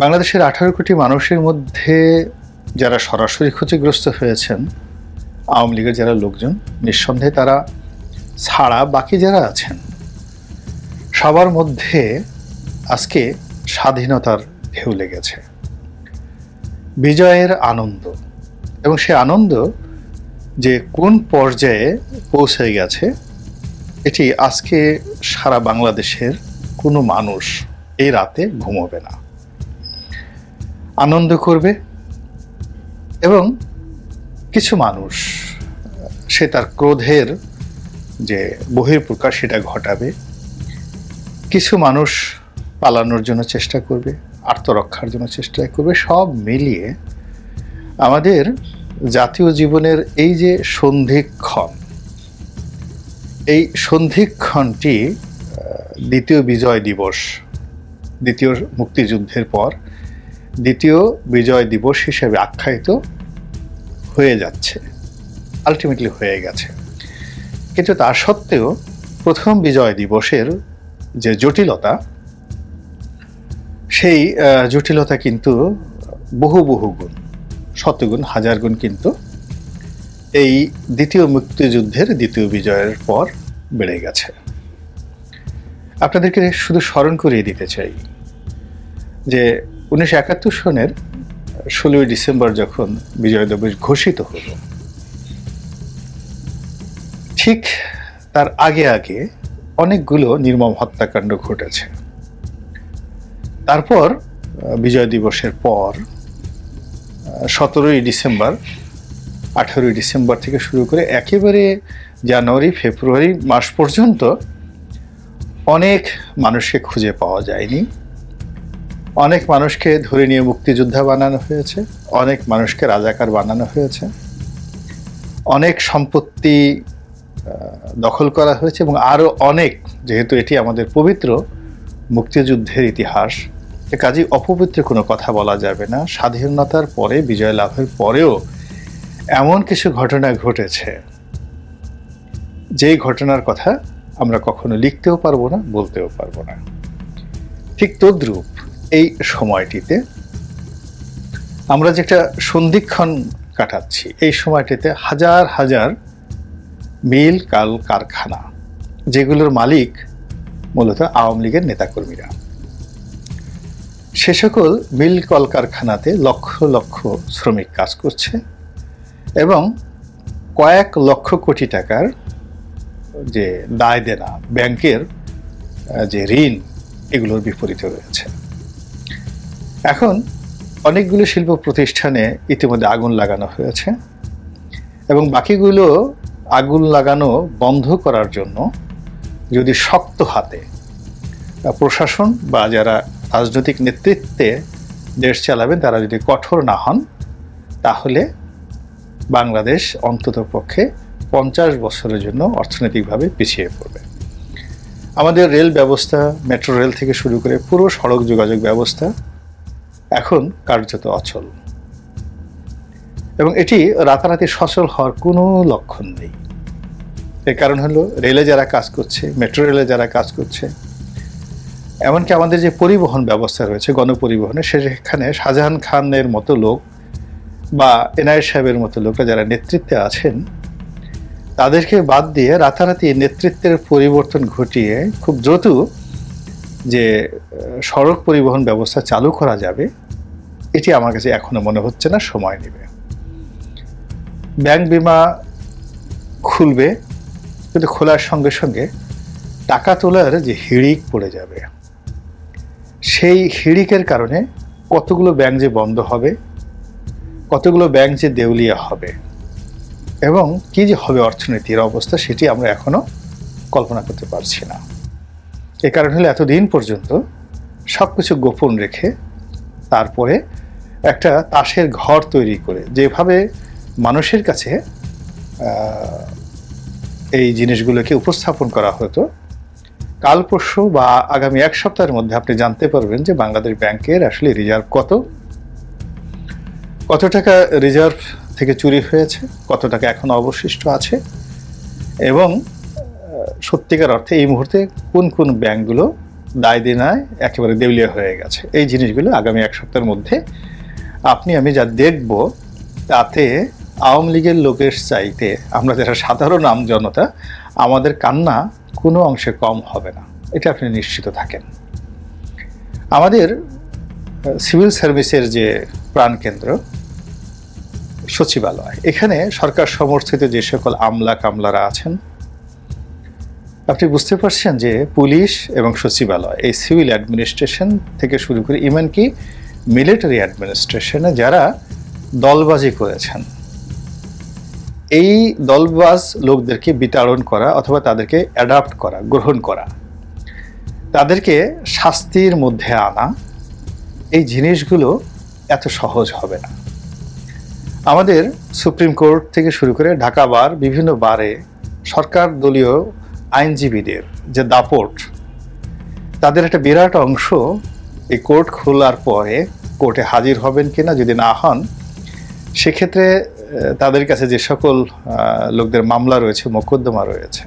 বাংলাদেশের আঠারো কোটি মানুষের মধ্যে যারা সরাসরি ক্ষতিগ্রস্ত হয়েছেন, আওয়ামী লীগের যারা লোকজন, নিঃসন্দেহে তারা ছাড়া বাকি যারা আছেন, সবার মধ্যে আজকে স্বাধীনতার ঢেউ লেগেছে। বিজয়ের আনন্দ। এবং সে আনন্দ যে কোন পর্যায়ে পৌঁছে গেছে, এটি আজকে সারা বাংলাদেশের কোনো মানুষ এই রাতে ঘুমোবে না। আনন্দ করবে এবং কিছু মানুষ, সে তার ক্রোধের যে বহির্প্রকাশ সেটা ঘটাবে। কিছু মানুষ পালানোর জন্য চেষ্টা করবে, আত্মরক্ষার জন্য চেষ্টা করবে, সব মিলিয়ে আমাদের জাতীয় জীবনের এই যে সন্ধিক্ষণ, এই সন্ধিক্ষণটি দ্বিতীয় বিজয় দিবস, দ্বিতীয় মুক্তিযুদ্ধের পর দ্বিতীয় বিজয় দিবস হিসেবে আখ্যায়িত হয়ে যাচ্ছে আলটিমেটলি হয়ে গেছে। কিন্তু তা সত্ত্বেও প্রথম বিজয় দিবসের যে জটিলতা, সেই জটিলতা কিন্তু বহু বহু গুণ শতগুণ হাজার গুণ কিন্তু এই দ্বিতীয় মুক্তিযুদ্ধের দ্বিতীয় বিজয়ের পর বেড়ে গেছে। আপনাদেরকে শুধু স্মরণ করিয়ে দিতে চাই যে উনিশশো একাত্তর সনের ষোলোই ডিসেম্বর যখন বিজয় দিবস ঘোষিত হলো, ঠিক তার আগে আগে অনেকগুলো নির্মম হত্যাকাণ্ড ঘটেছে। তারপর বিজয় দিবসের পর সতেরোই ডিসেম্বর, আঠেরোই ডিসেম্বর থেকে শুরু করে একেবারে জানুয়ারি, ফেব্রুয়ারি মাস পর্যন্ত অনেক মানুষকে খুঁজে পাওয়া যায়নি। অনেক মানুষকে ধরে নিয়ে মুক্তিযোদ্ধা বানানো হয়েছে, অনেক মানুষকে রাজাকার বানানো হয়েছে, অনেক সম্পত্তি দখল করা হয়েছে এবং আরও অনেক, যেহেতু এটি আমাদের পবিত্র মুক্তিযুদ্ধের ইতিহাস, এ কাজে অপবিত্র কোনো কথা বলা যাবে না। স্বাধীনতার পরে, বিজয় লাভের পরেও এমন কিছু ঘটনা ঘটেছে, যেই ঘটনার কথা আমরা কখনো লিখতেও পারব না, বলতেও পারব না। ঠিক তদ্রূপ এই সময়টিতে আমরা যেটা সন্ধিক্ষণ কাটাচ্ছি, এই সময়টিতে হাজার হাজার মিল কাল কারখানা, যেগুলোর মালিক মূলত আওয়ামী লীগের নেতাকর্মীরা। সে সকল মিল কলকারখানাতে লক্ষ লক্ষ শ্রমিক কাজ করছে এবং কয়েক লক্ষ কোটি টাকার যে দায় দেনা, ব্যাংকের যে ঋণ, এগুলোর বিপরীতে রয়েছে। এখন অনেকগুলো শিল্প প্রতিষ্ঠানে ইতিমধ্যে আগুন লাগানো হয়েছে এবং বাকিগুলো আগুন লাগানো বন্ধ করার জন্য যদি শক্ত হাতে প্রশাসন বা যারা রাজনৈতিক নেতৃত্বে দেশ চালাবেন তারা যদি কঠোর না হন, তাহলে বাংলাদেশ অন্তত পক্ষে পঞ্চাশ বছরের জন্য অর্থনৈতিকভাবে পিছিয়ে পড়বে। আমাদের রেল ব্যবস্থা, মেট্রো রেল থেকে শুরু করে পুরো সড়ক যোগাযোগ ব্যবস্থা এখন কার্যত অচল। এবং এটি রাতারাতি সচল হওয়ার কোনো লক্ষণ নেই। এর কারণ হলো রেলে যারা কাজ করছে, মেট্রো রেলে যারা কাজ করছে, এমনকি আমাদের যে পরিবহন ব্যবস্থা রয়েছে, গণপরিবহনে সেখানে শাহজাহান খানের মতো লোক বা এনআই সাহেবের মতো লোকরা যারা নেতৃত্বে আছেন, তাদেরকে বাদ দিয়ে রাতারাতি নেতৃত্বের পরিবর্তন ঘটিয়ে খুব দ্রুত যে সড়ক পরিবহন ব্যবস্থা চালু করা যাবে, এটি আমার কাছে এখনও মনে হচ্ছে না, সময় নেবে। ব্যাংক বিমা খুলবে, কিন্তু খোলার সঙ্গে সঙ্গে টাকা তোলার যে হিড়িক পড়ে যাবে, সেই হিড়িকের কারণে কতগুলো ব্যাংক যে বন্ধ হবে, কতগুলো ব্যাংক যে দেউলিয়া হবে, এবং কি যে হবে অর্থনীতির অবস্থা, সেটি আমরা এখনও কল্পনা করতে পারছি না। এ কারণ হলো এতদিন পর্যন্ত সব কিছু গোপন রেখে তারপরে একটা তাসের ঘর তৈরি করে যেভাবে মানুষের কাছে এই জিনিসগুলোকে উপস্থাপন করা হতো। কাল পরশু বা আগামী এক সপ্তাহের মধ্যে আপনি জানতে পারবেন যে বাংলাদেশ ব্যাংকের আসলে রিজার্ভ কত। কত টাকা রিজার্ভ থেকে চুরি হয়েছে, কত টাকা এখন অবশিষ্ট আছে। এবং সত্যিকার অর্থে এই মুহূর্তে কোন কোন ব্যাংকগুলো দায় দিনায় একেবারে দেউলিয়া হয়ে গেছে। এই জিনিসগুলো আগামী এক সপ্তাহের মধ্যে আপনি, আমি যা দেখব, তাতে আওয়ামী লীগের লোকের চাইতে আমরা যারা সাধারণ আম জনতা, আমাদের কান্না কোনো অংশে কম হবে না। এটা আপনি নিশ্চিত থাকেন। আমাদের সিভিল সার্ভিসের যে প্রাণকেন্দ্র সচিবালয়, এখানে সরকার সমর্থিত যে সকল আমলা কামলারা আছেন আপনি বুঝতে পারছেন যে পুলিশ এবং সচিবালয়, এই সিভিল অ্যাডমিনিস্ট্রেশন থেকে শুরু করে ইভেনকি মিলিটারি অ্যাডমিনিস্ট্রেশনে যারা দলবাজি করেছেন, এই দলবাজ লোকদেরকে বিতাড়ন করা অথবা তাদেরকে অ্যাডাপ্ট করা, গ্রহণ করা, তাদেরকে শাস্তির মধ্যে আনা, এই জিনিসগুলো এত সহজ হবে না। আমাদের সুপ্রিম কোর্ট থেকে শুরু করে ঢাকা বার, বিভিন্ন বারে সরকার দলীয় আইনজীবীদের যে দাপট, তাদের একটা বিরাট অংশ এই কোর্ট খোলার পরে কোর্টে হাজির হবেন কিনা যদি না হন, সেক্ষেত্রে তাদের কাছে যে সকল লোকদের মামলা রয়েছে, মোকদ্দমা রয়েছে,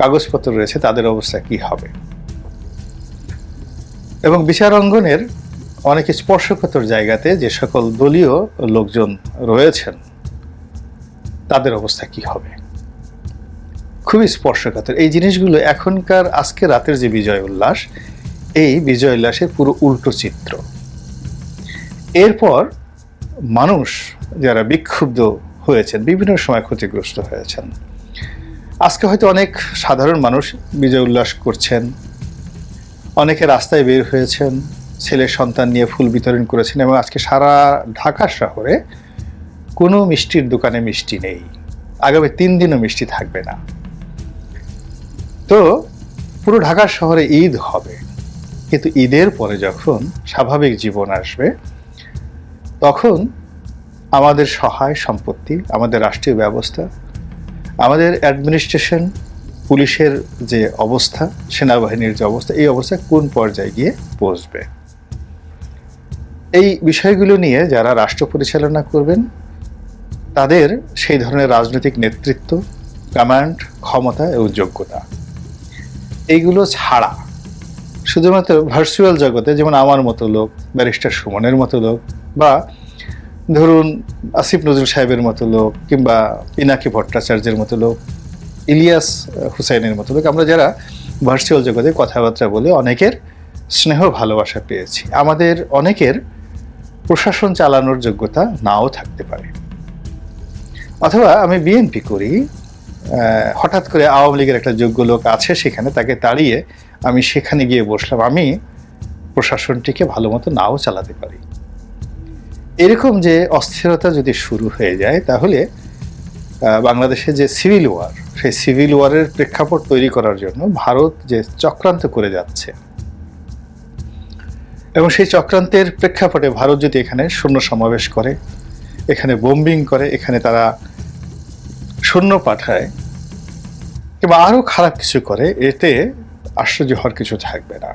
কাগজপত্র রয়েছে, তাদের অবস্থা কি হবে? এবং বিচার অঙ্গনের অনেক স্পর্শকাতর জায়গাতে যে সকল দলীয় লোকজন রয়েছেন, তাদের অবস্থা কি হবে? খুবই স্পর্শকাতর। এই জিনিসগুলো এখনকার আজকে রাতের যে বিজয় উল্লাস, এই বিজয় উল্লাসের পুরো উল্টো চিত্র। এরপর মানুষ যারা বিক্ষুব্ধ হয়েছেন, বিভিন্ন সময় ক্ষতিগ্রস্ত হয়েছেন। আজকে হয়তো অনেক সাধারণ মানুষ বিজয় উল্লাস করছেন। অনেকে রাস্তায় বের হয়েছেন, ছেলে সন্তান নিয়ে ফুল বিতরণ করেছেন এবং আজকে সারা ঢাকা শহরে কোনো মিষ্টির দোকানে মিষ্টি নেই। আগামী তিন দিনও মিষ্টি থাকবে না। তো পুরো ঢাকা শহরে ঈদ হবে। কিন্তু ঈদের পরে যখন স্বাভাবিক জীবন আসবে, তখন আমাদের সহায় সম্পত্তি, আমাদের রাষ্ট্রীয় ব্যবস্থা, আমাদের অ্যাডমিনিস্ট্রেশন, পুলিশের যে অবস্থা, সেনাবাহিনীর যে অবস্থা, এই অবস্থা কোন পর্যায়ে গিয়ে পৌঁছবে? এই বিষয়গুলো নিয়ে যারা রাষ্ট্র পরিচালনা করবেন, তাদের সেই ধরনের রাজনৈতিক নেতৃত্ব কমান্ড ক্ষমতা এবং যোগ্যতা। এইগুলো ছাড়া। শুধুমাত্র ভার্চুয়াল জগতে, যেমন আমার মতো লোক ব্যারিস্টার সুমনের মতো লোক, বা ধরুন আসিফ নজরুল সাহেবের মতো লোক, কিংবা পিনাকি ভট্টাচার্যের মতো লোক, ইলিয়াস হুসাইনের মতো লোক, আমরা যারা ভার্চুয়াল জগতে কথাবার্তা বলে অনেকের স্নেহ, ভালোবাসা পেয়েছি। আমাদের অনেকের প্রশাসন চালানোর যোগ্যতা নাও থাকতে পারে। অথবা আমি বিএনপি করি হঠাৎ করে আওয়ামী লীগের একটা যোগ্য লোক আছে সেখানে, তাকে তাড়িয়ে আমি সেখানে গিয়ে বসলাম। আমি প্রশাসনটিকে ভালো মতো নাও চালাতে পারি। এরকম যে অস্থিরতা যদি শুরু হয়ে যায়, তাহলে বাংলাদেশে যে সিভিল ওয়ার সেই সিভিল ওয়ারের প্রেক্ষাপট তৈরি করার জন্য ভারত যে চক্রান্ত করে যাচ্ছে, এবং সেই চক্রান্তের প্রেক্ষাপটে ভারত যদি এখানে শূন্য সমাবেশ করে, এখানে বোম্বিং করে, এখানে তারা শূন্য পাঠায় কিংবা আরও খারাপ কিছু করে এতে আশ্চর্য হওয়ার কিছু থাকবে না।